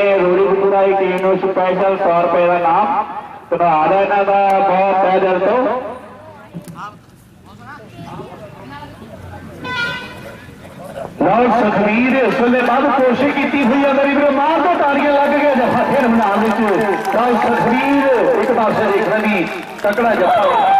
ਤੇ ਰੋੜੀ ਬੁੱਧੂਰਾ ਦੀ ਟੀਮ ਨੂੰ ਸਪੈਸ਼ਲ 100 ਰੁਪਏ ਦਾ ਨਾਮ ਧੰਨਵਾਦ ਹੈ ਇਹਨਾਂ ਦਾ ਬਹੁਤ ਤਹਿ ਦਿਲ ਤੋਂ ਲਓ ਸੁਖਵੀਰ ਇਸ ਵੇਲੇ ਬਾਅਦ ਕੋਸ਼ਿਸ਼ ਕੀਤੀ ਹੋਈ ਹੈ ਮੇਰੀ ਵੀਰੋ ਮਾਰ ਦੋ ਤਾੜੀਆਂ ਲੱਗ ਗਏ ਜਫਾ ਫੇਰ ਬਣਾਉਣ ਵਿੱਚ ਲਓ ਸੁਖਵੀਰ ਇੱਕ ਪਾਸੇ ਦੇਖਣਾ ਵੀ ਤਕੜਾ ਜਫਾ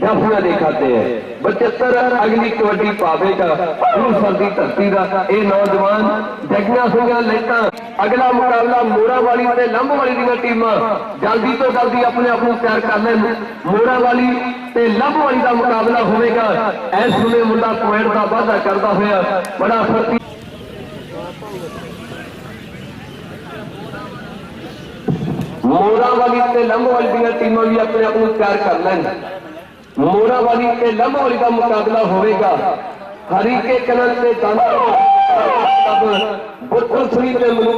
ڈافیاں لے کھاتے ہیں ہر اگلی کوٹی پاوے کا سر سردی دھرتی کا یہ نوجوان جگیاں سنگیاں لائٹاں اگلا مقابلہ مورا والی تے لمب والی دیا ٹیماں جلدی تو جلدی اپنے اپنے کو تیار کر لیں مورا والی تے لمب والی دا مقابلہ ہوئے گا ایس ویلے ملا کوئیڑ دا بازہ کرتا ہوا بڑا فرطی مورا والی تے لمب والی دیا ٹیماں بھی اپنے آپ کو تیار کر لیں ਮੋਰਾ ਵਾਲੀ ਤੇ ਲੰਮੋਲੀ ਦਾ ਮੁਕਾਬਲਾ ਹੋਵੇਗਾ। ਹਰੀਕੇ ਕਲਨ ਤੇ ਦਾਣਾ ਬੁੱਤਰ ਸਰੀਰ ਦੇ ਮਲੂਕ